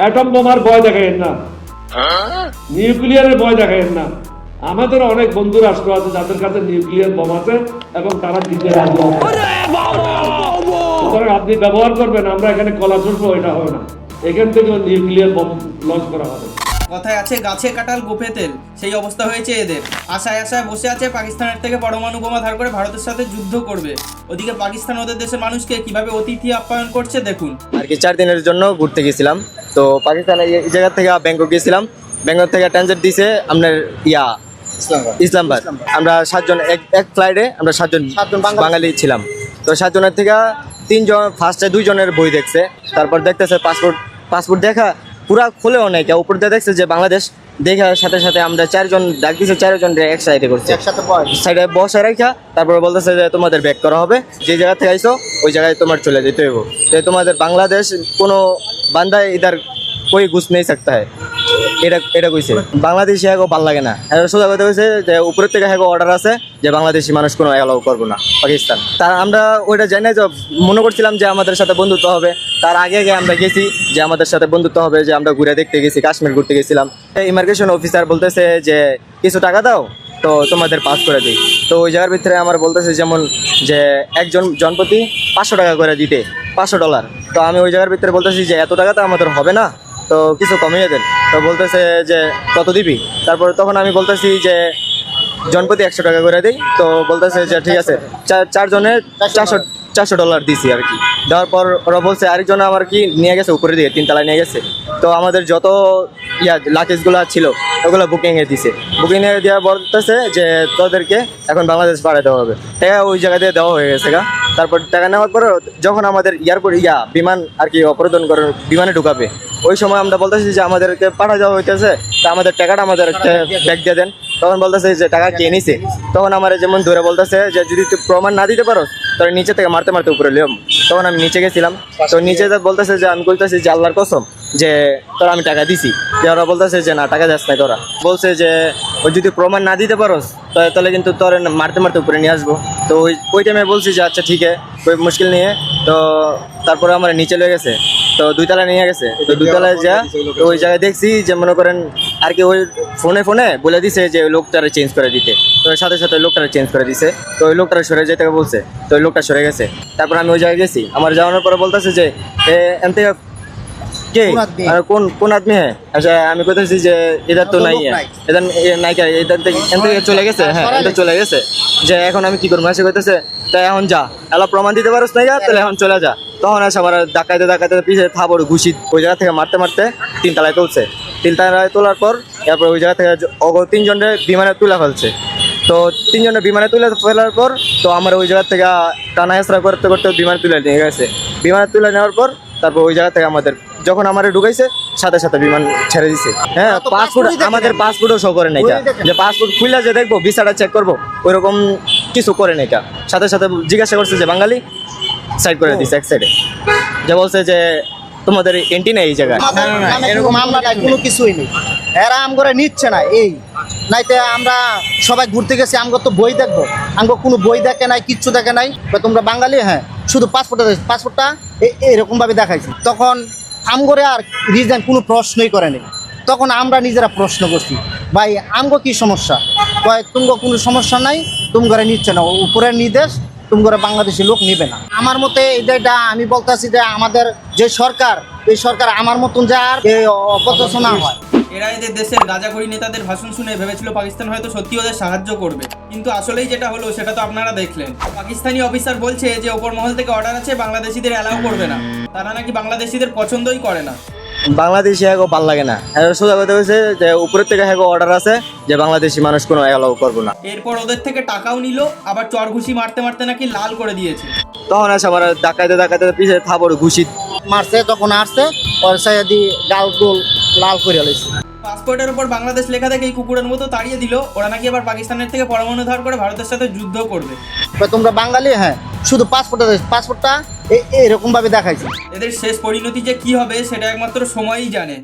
Atom বোমার ভয় দেখাইন না। নিউক্লিয়ারের ভয় দেখাইন না। আমাদের অনেক বন্ধু রাষ্ট্র আছে যাদের কাছে নিউক্লিয়ার বোম আছে এবং তারা দিতে রাজি সুতরাং আপনি ব্যবহার করবেন আমরা এখানে কলা চলবো এটা হবে না। এখান থেকে নিউক্লিয়ার বোম লঞ্চ করা হবে। কথায় আছে গাছে কাটাল গোফে তেল? সেই অবস্থা হয়েছে এদের। আশায় আশায় বসে আছে পাকিস্তানের থেকে পরমাণু বোমা ধার করে ভারতের সাথে যুদ্ধ করবে। ওদিকে পাকিস্তান ওদের দেশের মানুষকে কীভাবে অতিথি আপ্যায়ন করছে দেখুন। আর কি চার দিনের জন্য ঘুরতে গেছিলাম। তো পাকিস্তানে এই জায়গা থেকে ব্যাংকক গিয়েছিলাম। ব্যাংকক থেকে ট্রানজিট দিছে আপনার ইয়া ইসলামাবাদ। আমরা সাতজন এক এক ফ্লাইটে আমরা সাতজন সাতজন বাঙালি। ছিলাম। তো সাতজনের থেকে তিনজন ফার্স্টে দুইজনের বই দেখছে। তারপর দেখতেছে পাসপোর্ট পাসপোর্ট দেখা পুরা খুলেও নাই। কেউ উপর দিয়ে দেখছে যে বাংলাদেশ। দেখার সাথে সাথে আমরা চারজন ডাক দিছে চারজন এক সাইডে করছে। সাইডে বসে রাখা তারপর বলতেছে যে তোমাদের ব্যাক করা হবে। যে জায়গা থেকে আইসো ওই জায়গায় তোমার চলে যেতে হবে তো তোমাদের বাংলাদেশ কোনো বান্দা ইদার কই ঘুষ নেই সাকতা হয়। এটা এটা কইছে। বাংলাদেশি হ্যাঁ ভালো লাগে না। সোজা কথা কইছে যে উপরের থেকে হ্যাঁ অর্ডার আছে যে বাংলাদেশি মানুষ কোনো অ্যালাউ করব না, পাকিস্তান। তার আমরা ওইটা জানি যে, মনে করছিলাম যে আমাদের সাথে বন্ধুত্ব হবে। তার আগে আগে আমরা গেছি যে আমাদের সাথে বন্ধুত্ব হবে, যে আমরা ঘুরে দেখতে গেছি, কাশ্মীর ঘুরতে গেছিলাম। ইমার্গেশন অফিসার বলতেছে যে, কিছু টাকা দাও তো তোমাদের পাস করে দিই। তো ওই জায়গার ভিতরে আমার বলতেছে যেমন যে একজন জনপ্রতি পাঁচশো টাকা করে দিতে, পাঁচশো ডলার তো আমি ওই জায়গার ভিতরে বলতেছি যে এত টাকা তো আমাদের হবে না, তো কিছু কমিয়ে দেন। তো বলতেছে যে কত দিবি? তারপর তখন আমি বলতেছি যে জনপ্রতি একশো টাকা করে দিই। তো বলতেছে যে ঠিক আছে চার চারজনের চারশো চারশো ডলার দিছি আর কি। দেওয়ার পর ওরা বলছে, আরেকজন আমার কি নিয়ে গেছে উপরে দিয়ে তিনতলায় নিয়ে গেছে? তো আমাদের যত ইয়া লাকেজগুলো ছিল, ওগুলো বুকিংয়ে দিছে। বুকিংয়ে দেওয়া বলতেছে যে, তোদেরকে এখন বাংলাদেশ পাঠাতে হবে। টাকা ওই জায়গা দিয়ে দেওয়া হয়ে গেছে গা। তারপর টাকা নেওয়ার পরে যখন আমাদের এয়ারপোর্ট ইয়া, বিমান আর কি অপরোধন করে, বিমানে ঢুকাবে, ওই সময় আমরা বলতেছি যে, আমাদেরকে পাঠা দেওয়া হইতেছে, তা আমাদের টাকাটা আমাদের ব্যাগ দিয়ে দেন। তখন বলতেছে যে টাকা কে নিছে? তখন আমার যেমন ধরে বলতেছে যে যদি তুই প্রমাণ না দিতে পারো তাহলে নিচে থেকে মারতে মারতে উপরে লিয়ম তখন আমি নিচে গেছিলাম। তো নিচে বলতেছে যে আমি বলতেছি যে আল্লাহর কসম যে তোরা আমি টাকা দিছি। যে ওরা বলতেছে যে না টাকা যাস নাই তোরা। বলছে যে ওই যদি প্রমাণ না দিতে পারোস তাহলে কিন্তু তোর মারতে মারতে উপরে নিয়ে আসব। তো ওই ওই টাইমে বলছি যে আচ্ছা ঠিক আছে ওই মুশকিল নিয়ে। তো তারপরে আমার নিচে লেগে গেছে। তো দুইতলা নিয়ে গেছে। তো দুইতলায় যা তো ওই জায়গায় দেখছি যে মনে করেন আর কি ওই ফোনে ফোনে বলে দিছে যে ওই লোকটারে চেঞ্জ করে দিতে। তো ওর সাথে সাথে ওই লোকটারে চেঞ্জ করে দিছে। তো ওই লোকটারে সরে যেতে বলছে। তো ওই লোকটা সরে গেছে। তারপর আমি ওই জায়গায় গেছি। আমার যাওয়ানোর পরে বলতেছে যে এ এন থেকে কে আর কোন কোন আদমি হ্যাঁ আচ্ছা আমি কইতেছি যে এদের তো নাই এদের নাইকা এদের থেকে চলে গেছে? হ্যাঁ এদের চলে গেছে। যে এখন আমি কি করব? এসে কইতেছে তাই এখন যা। এলা প্রমাণ দিতে পারোস না যা তাহলে এখন চলে যা। তখন আসে আমার ডাকাইতে ডাকাইতে পিছিয়ে থাবড় ঘুষি ওই জায়গা থেকে মারতে মারতে তিন তিনতলায় তুলছে। তিনতলায় তোলার পর এরপর ওই জায়গা থেকে অগ তিনজনের বিমানে তুলে ফেলছে। তো তিনজনের বিমানে তুলে ফেলার পর তো আমার ওই জায়গা থেকে টানা হেসরা করতে করতে বিমানে তুলে নিয়ে গেছে। বিমানে তুলে নেওয়ার পর তারপর ওই জায়গা থেকে আমাদের যখন আমার ঢুকাইছে সাথে সাথে বিমান ছেড়ে দিছে। হ্যাঁ পাসপোর্ট আমাদের পাসপোর্টও শো করে নাই কা। যে পাসপোর্ট খুলে যে দেখব ভিসাটা চেক করব ওইরকম কিছু করে নাই কা। সাথে সাথে জিজ্ঞাসা করছে যে বাঙালি সাইড করে দিছে এক সাইডে যে বলছে যে তোমাদের এন্টি নেই এই জায়গায়? এরকম মামলা নাই। কোনো কিছুই নেই। এরা আম করে নিচ্ছে না এই। নাইতে আমরা সবাই ঘুরতে গেছি আমগো তো বই দেখব। আমগো কোনো বই দেখে নাই কিচ্ছু দেখে নাই। তোমরা বাঙালি হ্যাঁ শুধু পাসপোর্টটা পাসপোর্টটা এরকম ভাবে দেখাইছি। তখন আমগরে আর রিজন কোনো প্রশ্নই করেনি তখন আমরা নিজেরা প্রশ্ন করছি ভাই আমগো কি সমস্যা? কয় তুমগো কোনো সমস্যা নাই তুম ঘরে নিচ্ছে না। উপরের নির্দেশ তুম ঘরে বাংলাদেশি লোক নিবে না। আমার মতে এটা আমি বলতেছি যে আমাদের যে সরকার, এই সরকার আমার মতন যে আর এই অপচনা হয়। এরা এদের দেশের গাজাখড়ি নেতাদের ভাষণ শুনে ভেবেছিল পাকিস্তান হয়তো সত্যি ওদের সাহায্য করবে। কিন্তু আসলেই যেটা হলো, সেটা তো আপনারা দেখলেন। পাকিস্তানি অফিসার বলছে যে ওপর মহল থেকে অর্ডার আছে, বাংলাদেশিদের অ্যালাউ করবে না। তারা নাকি বাংলাদেশিদের পছন্দই করে না। বাংলাদেশি হ্যাঁ ভালো লাগে না। হ্যাঁ সোজা কথা হয়েছে যে উপরের থেকে হ্যাঁ অর্ডার আছে যে বাংলাদেশি মানুষ কোনো অ্যালাউ করব না। এরপর ওদের থেকে টাকাও নিল আবার চর ঘুষি মারতে মারতে নাকি লাল করে দিয়েছে। তখন আসে আমার ডাকাইতে ডাকাইতে পিছিয়ে থাবড় ঘুষি। মারছে তখন আসছে পয়সা যদি ডাল গোল লাল করে লাইছে। পাসপোর্টের উপর বাংলাদেশ লেখা থেকে এই কুকুরের মতো তাড়িয়ে দিল। ওরা নাকি আবার পাকিস্তানের থেকে পরমাণু ধার করে ভারতের সাথে যুদ্ধ করবে। তোমরা বাঙালি? হ্যাঁ শুধু পাসপোর্টটা পাসপোর্টটা এরকম ভাবে দেখাইছে। এদের শেষ পরিণতি যে কি হবে সেটা একমাত্র সময়ই জানে।